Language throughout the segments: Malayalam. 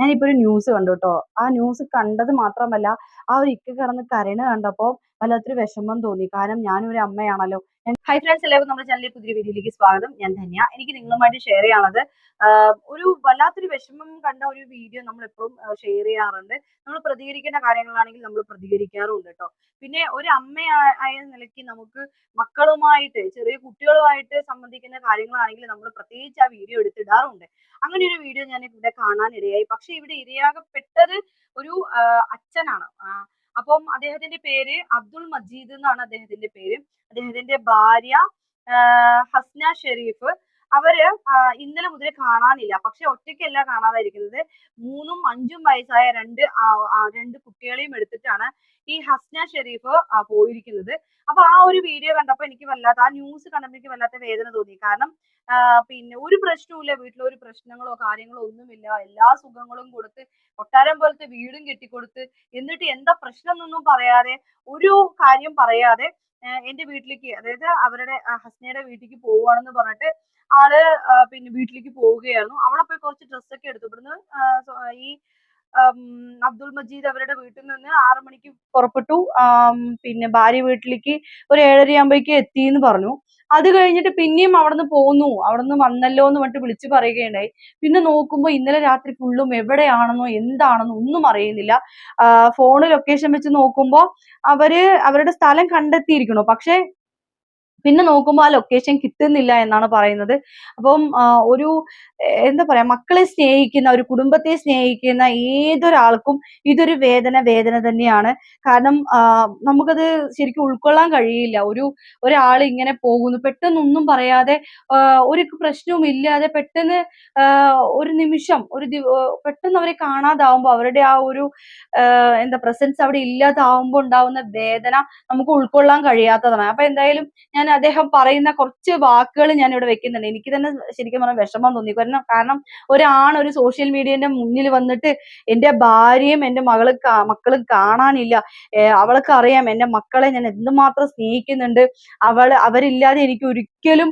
ഞാനിപ്പോ ഒരു ന്യൂസ് കണ്ടു കേട്ടോ ആ ന്യൂസ് കണ്ടത് മാത്രമല്ല ആ ഒരു ഇക്ക കിടന്ന് കരയണ കണ്ടപ്പോ വല്ലാത്തൊരു വിഷമം തോന്നി. കാരണം ഞാനൊരു അമ്മയാണല്ലോ. ഹൈ ഫ്രണ്ട്സ് എല്ലാവരും നമ്മുടെ ചാനലിൽ പുതിയ വീഡിയോയിലേക്ക് സ്വാഗതം. ഞാൻ ധന്യ. എനിക്ക് നിങ്ങളുമായിട്ട് ഷെയർ ചെയ്യാനുള്ളത് ഒരു വല്ലാത്തൊരു വിഷമം കണ്ട ഒരു വീഡിയോ നമ്മൾ എപ്പോഴും ഷെയർ ചെയ്യാറുണ്ട്. നമ്മൾ പ്രതികരിക്കേണ്ട കാര്യങ്ങളാണെങ്കിൽ നമ്മൾ പ്രതികരിക്കാറുണ്ട് കേട്ടോ. പിന്നെ ഒരു അമ്മ ആയ നിലയ്ക്ക് നമുക്ക് മക്കളുമായിട്ട് ചെറിയ കുട്ടികളുമായിട്ട് സംബന്ധിക്കുന്ന കാര്യങ്ങളാണെങ്കിൽ നമ്മൾ പ്രത്യേകിച്ച് ആ വീഡിയോ എടുത്തിടാറുണ്ട്. അങ്ങനെ ഒരു വീഡിയോ ഞാൻ ഇവിടെ കാണാൻ ഇടയായി പക്ഷെ ഇവിടെ ഇരയാകപ്പെട്ടത് ഒരു അച്ഛനാണ്. അപ്പം അദ്ദേഹത്തിന്റെ പേര് അബ്ദുൾ മജീദ് എന്നാണ് അദ്ദേഹത്തിന്റെ പേര്. അദ്ദേഹത്തിന്റെ ഭാര്യ ഹസ്ന ഷെരീഫ്. അവർ ഇന്നലെ മുതൽ കാണാനില്ല. പക്ഷെ ഒറ്റയ്ക്കല്ല കാണാതായിരിക്കുന്നത്. മൂന്നും അഞ്ചും വയസ്സായ രണ്ട് രണ്ട് കുട്ടികളെയും എടുത്തിട്ടാണ് ഈ ഹസ്ന ഷെരീഫ് പോയിരിക്കുന്നത്. അപ്പൊ ആ ഒരു വീഡിയോ കണ്ടപ്പോ എനിക്ക് വല്ലാത്ത ആ ന്യൂസ് കണ്ടപ്പോ എനിക്ക് വല്ലാത്ത വേദന തോന്നി. കാരണം പിന്നെ ഒരു പ്രശ്നവുമില്ല. വീട്ടിൽ ഒരു പ്രശ്നങ്ങളോ കാര്യങ്ങളോ ഒന്നുമില്ല. എല്ലാ സുഖങ്ങളും കൊടുത്ത് കൊട്ടാരം പോലത്തെ വീടും കെട്ടിക്കൊടുത്ത് എന്നിട്ട് എന്താ പ്രശ്നം എന്നൊന്നും പറയാതെ ഒരു കാര്യം പറയാതെ എന്റെ വീട്ടിലേക്ക് അതായത് അവരുടെ ഹസ്നയുടെ വീട്ടിലേക്ക് പോവുകയാണെന്ന് പറഞ്ഞിട്ട് ആൾ പിന്നെ വീട്ടിലേക്ക് പോവുകയായിരുന്നു. അവിടെ പോയി കുറച്ച് ഡ്രസ്സൊക്കെ എടുത്തു. ഇവിടുന്ന് ഈ അബ്ദുൾ മജീദ് അവരുടെ വീട്ടിൽ നിന്ന് ആറു മണിക്ക് പുറപ്പെട്ടു. പിന്നെ ഭാര്യ വീട്ടിലേക്ക് ഒരു ഏഴര ആകുമ്പോഴേക്കും എത്തി എന്ന് പറഞ്ഞു. അത് കഴിഞ്ഞിട്ട് പിന്നെയും അവിടുന്ന് പോന്നു. അവിടുന്ന് വന്നല്ലോ എന്ന് പറഞ്ഞിട്ട് വിളിച്ചു പറയുകയുണ്ടായി. പിന്നെ നോക്കുമ്പോൾ ഇന്നലെ രാത്രി ഫുള്ളും എവിടെയാണെന്നോ എന്താണെന്നോ ഒന്നും അറിയുന്നില്ല. ഫോണ് ലൊക്കേഷൻ വെച്ച് നോക്കുമ്പോൾ അവർ അവരുടെ സ്ഥലം കണ്ടെത്തിയിരിക്കണു പക്ഷെ പിന്നെ നോക്കുമ്പോൾ ആ ലൊക്കേഷൻ കിട്ടുന്നില്ല എന്നാണ് പറയുന്നത്. അപ്പം ഒരു എന്താ പറയാ മക്കളെ സ്നേഹിക്കുന്ന ഒരു കുടുംബത്തെ സ്നേഹിക്കുന്ന ഏതൊരാൾക്കും ഇതൊരു വേദന വേദന തന്നെയാണ്. കാരണം നമുക്കത് ശരിക്കും ഉൾക്കൊള്ളാൻ കഴിയില്ല. ഒരു ഒരാൾ ഇങ്ങനെ പോകുന്നു പെട്ടെന്നൊന്നും പറയാതെ ഒരു പ്രശ്നവും ഇല്ലാതെ പെട്ടെന്ന് ഒരു നിമിഷം ഒരു പെട്ടെന്ന് അവരെ കാണാതാവുമ്പോൾ അവരുടെ ആ ഒരു എന്താ പ്രസൻസ് അവിടെ ഇല്ലാതാവുമ്പോൾ ഉണ്ടാവുന്ന വേദന നമുക്ക് ഉൾക്കൊള്ളാൻ കഴിയാത്തതാണ്. അപ്പൊ എന്തായാലും ഞാൻ അദ്ദേഹം പറയുന്ന കുറച്ച് വാക്കുകൾ ഞാൻ ഇവിടെ വെക്കുന്നുണ്ട്. എനിക്ക് തന്നെ ശരിക്കും പറഞ്ഞാൽ വിഷമം തോന്നി. കാരണം കാരണം ഒരാൺ ഒരു സോഷ്യൽ മീഡിയന്റെ മുന്നിൽ വന്നിട്ട് എന്റെ ഭാര്യയും എന്റെ മകൾ മക്കളും കാണാനില്ല. അവൾക്ക് അറിയാം എന്റെ മക്കളെ ഞാൻ എന്തുമാത്രം സ്നേഹിക്കുന്നുണ്ട്. അവൾ അവരില്ലാതെ എനിക്ക് ഒരിക്കലും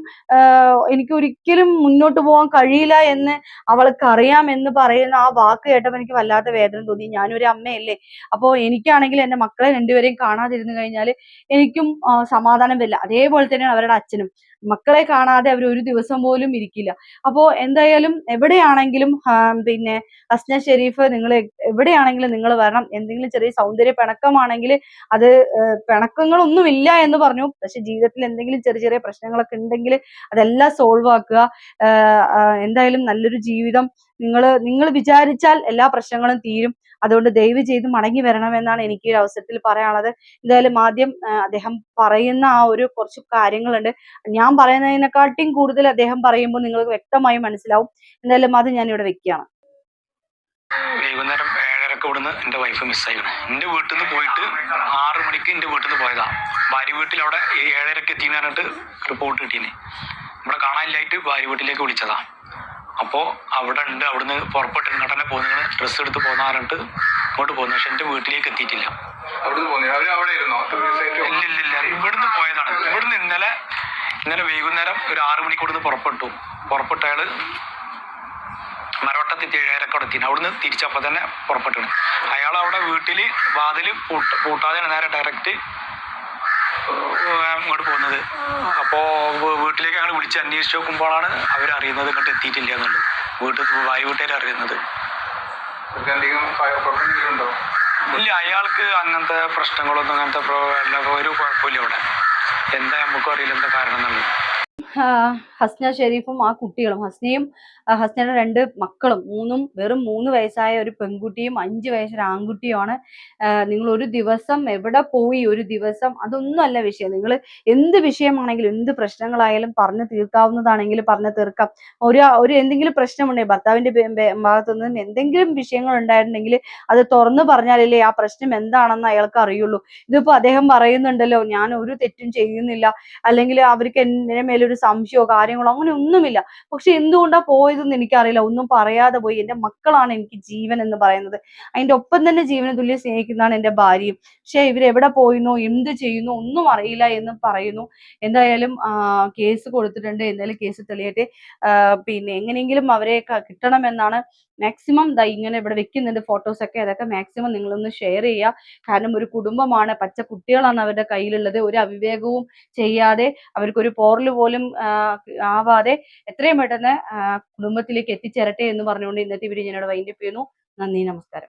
എനിക്ക് ഒരിക്കലും മുന്നോട്ട് പോകാൻ കഴിയില്ല എന്ന് അവൾക്ക് അറിയാം എന്ന് പറയുന്ന ആ വാക്ക് കേട്ടപ്പോൾ എനിക്ക് വല്ലാത്ത വേദന തോന്നി. ഞാനൊരു അമ്മയല്ലേ. അപ്പോൾ എനിക്കാണെങ്കിൽ എന്റെ മക്കളെ രണ്ടുപേരെയും കാണാതിരുന്നു കഴിഞ്ഞാൽ എനിക്കും സമാധാനം വരില്ല. അതേപോലെ തന്നെയാണ് അവരുടെ അച്ഛനും. മക്കളെ കാണാതെ അവർ ഒരു ദിവസം പോലും ഇരിക്കില്ല. അപ്പോ എന്തായാലും എവിടെയാണെങ്കിലും പിന്നെ അസ്ന ഷെരീഫ് നിങ്ങൾ എവിടെയാണെങ്കിലും നിങ്ങൾ വരണം. എന്തെങ്കിലും ചെറിയ സൗന്ദര്യ പിണക്കമാണെങ്കിൽ അത് പിണക്കങ്ങളൊന്നുമില്ല എന്ന് പറഞ്ഞു. പക്ഷെ ജീവിതത്തിൽ എന്തെങ്കിലും ചെറിയ ചെറിയ പ്രശ്നങ്ങളൊക്കെ ഉണ്ടെങ്കിൽ അതെല്ലാം സോൾവ് ആക്കുക. എന്തായാലും നല്ലൊരു ജീവിതം നിങ്ങൾ നിങ്ങൾ വിചാരിച്ചാൽ എല്ലാ പ്രശ്നങ്ങളും തീരും. അതുകൊണ്ട് ദയവ് ചെയ്ത് മടങ്ങി വരണമെന്നാണ് എനിക്ക് ഒരു അവസരത്തിൽ പറയാനുള്ളത്. എന്തായാലും ആദ്യം അദ്ദേഹം പറയുന്ന ആ ഒരു കുറച്ച് കാര്യങ്ങളുണ്ട്. ഞാൻ പറയുന്നതിനെക്കാട്ടിയും കൂടുതൽ അദ്ദേഹം പറയുമ്പോൾ നിങ്ങൾക്ക് വ്യക്തമായി മനസ്സിലാവും. എന്തായാലും അത് ഞാനിവിടെ ഇവിടെ വെക്കുകയാണ്. വൈകുന്നേരം ഏഴരക്ക് ഇവിടുന്ന് എന്റെ വൈഫ് മിസ്സായിക്കണം എന്റെ വീട്ടിൽ നിന്ന് പോയിട്ട് ആറ് മണിക്ക് എന്റെ വീട്ടിൽ നിന്ന് പോയതാ. ഭാര്യ വീട്ടിൽ അവിടെ ഏഴരക്ക് എത്തിന്ന് പറഞ്ഞിട്ട് റിപ്പോർട്ട് കിട്ടീന്. ഇവിടെ കാണാനില്ലായിട്ട് ഭാര്യ വീട്ടിലേക്ക് വിളിച്ചതാ. അപ്പോൾ അവിടെ ഉണ്ട് അവിടുന്ന് പുറപ്പെട്ട് നടനെ പോകുന്നത് ഡ്രസ്സ് എടുത്ത് പോകുന്ന പറഞ്ഞിട്ട് ഇങ്ങോട്ട് പോകുന്നു പക്ഷെ എന്റെ വീട്ടിലേക്ക് എത്തിയിട്ടില്ല. അവിടുന്ന് അവർ അവിടെ ഇരുന്നോ? ഇല്ല ഇല്ല ഇല്ല. ഇവിടുന്ന് പോയതാണ്. ഇവിടുന്ന് ഇന്നലെ വൈകുന്നേരം ഒരു ആറു മണിക്ക് ഇവിടുന്ന് പുറപ്പെട്ടു. പുറപ്പെട്ട അയാൾ മരവട്ടത്തി ഏഴരക്ക് അവിടെ എത്തി. അവിടുന്ന് തിരിച്ചപ്പോൾ തന്നെ പുറപ്പെട്ടു. അയാൾ അവിടെ വീട്ടിൽ വാതിൽ പൂട്ട പൂട്ടാതെ നേരെ ഡയറക്റ്റ് ഇങ്ങോട്ട് പോകുന്നത്. അപ്പോൾ വീട്ടിലേക്ക് ഞങ്ങൾ വിളിച്ച് അന്വേഷിച്ച് നോക്കുമ്പോഴാണ് അവരറിയുന്നത് ഇങ്ങോട്ട് എത്തിയിട്ടില്ല എന്നുള്ളത്. വീട്ടിൽ ഭാര്യ വീട്ടുകാർ അറിയുന്നത്. ഇല്ല അയാൾക്ക് അങ്ങനത്തെ പ്രശ്നങ്ങളൊന്നും അങ്ങനത്തെ ഒരു കുഴപ്പമില്ല ഇവിടെ. എന്താ നമുക്കും അറിയില്ല എന്താ കാരണം എന്നുള്ളത്. ഹസ്ന ഷെരീഫും ആ കുട്ടികളും ഹസ്നയും ഹസ്നയുടെ രണ്ട് മക്കളും മൂന്നും വെറും മൂന്ന് വയസ്സായ ഒരു പെൺകുട്ടിയും അഞ്ച് വയസ്സൊരു ആൺകുട്ടിയുമാണ്. നിങ്ങൾ ഒരു ദിവസം എവിടെ പോയി ഒരു ദിവസം അതൊന്നും അല്ല വിഷയം. നിങ്ങൾ എന്ത് വിഷയമാണെങ്കിലും എന്ത് പ്രശ്നങ്ങളായാലും പറഞ്ഞു തീർക്കാവുന്നതാണെങ്കിൽ പറഞ്ഞു തീർക്കാം. ഒരു ഒരു എന്തെങ്കിലും പ്രശ്നമുണ്ടെങ്കിൽ ഭർത്താവിന്റെ ഭാഗത്തു എന്തെങ്കിലും വിഷയങ്ങൾ ഉണ്ടായിട്ടുണ്ടെങ്കിൽ അത് തുറന്നു പറഞ്ഞാലല്ലേ ആ പ്രശ്നം എന്താണെന്ന് അയാൾക്ക് അറിയുള്ളൂ. ഇതിപ്പോ അദ്ദേഹം പറയുന്നുണ്ടല്ലോ ഞാൻ ഒരു തെറ്റും ചെയ്യുന്നില്ല. അല്ലെങ്കിൽ അവർക്ക് എന്നെ മേലൊരു സംശയമോ കാര്യങ്ങളോ അങ്ങനെ ഒന്നുമില്ല. പക്ഷെ എന്തുകൊണ്ടാ പോയതെന്ന് എനിക്കറിയില്ല. ഒന്നും പറയാതെ പോയി. എന്റെ മക്കളാണ് എനിക്ക് ജീവൻ എന്ന് പറയുന്നത്. അതിന്റെ ഒപ്പം തന്നെ ജീവന തുല്യം സ്നേഹിക്കുന്നതാണ് എന്റെ ഭാര്യയും. പക്ഷെ ഇവരെവിടെ പോയിന്നോ എന്ത് ചെയ്യുന്നു ഒന്നും അറിയില്ല എന്ന് പറയുന്നു. എന്തായാലും കേസ് കൊടുത്തിട്ടുണ്ട്. എന്തായാലും കേസ് തെളിയട്ടെ. പിന്നെ എങ്ങനെയെങ്കിലും അവരെ കിട്ടണം എന്നാണ് മാക്സിമം ദാ ഇങ്ങനെ ഇവിടെ വെക്കുന്നുണ്ട് ഫോട്ടോസ് ഒക്കെ. അതൊക്കെ മാക്സിമം നിങ്ങളൊന്ന് ഷെയർ ചെയ്യുക. കാരണം ഒരു കുടുംബമാണ്. പച്ച കുട്ടികളാണ് അവരുടെ കയ്യിലുള്ളത്. ഒരു അവിവേകവും ചെയ്യാതെ അവർക്കൊരു പോറൽ പോലും ആവാതെ എത്രയും പെട്ടെന്ന് കുടുംബത്തിലേക്ക് എത്തിച്ചേരട്ടെ എന്ന് പറഞ്ഞുകൊണ്ട് ഇന്നത്തെ വീഡിയോ ഞാനിവിടെ വൈൻഡപ്പ് ചെയ്യുന്നു. നന്ദി നമസ്കാരം.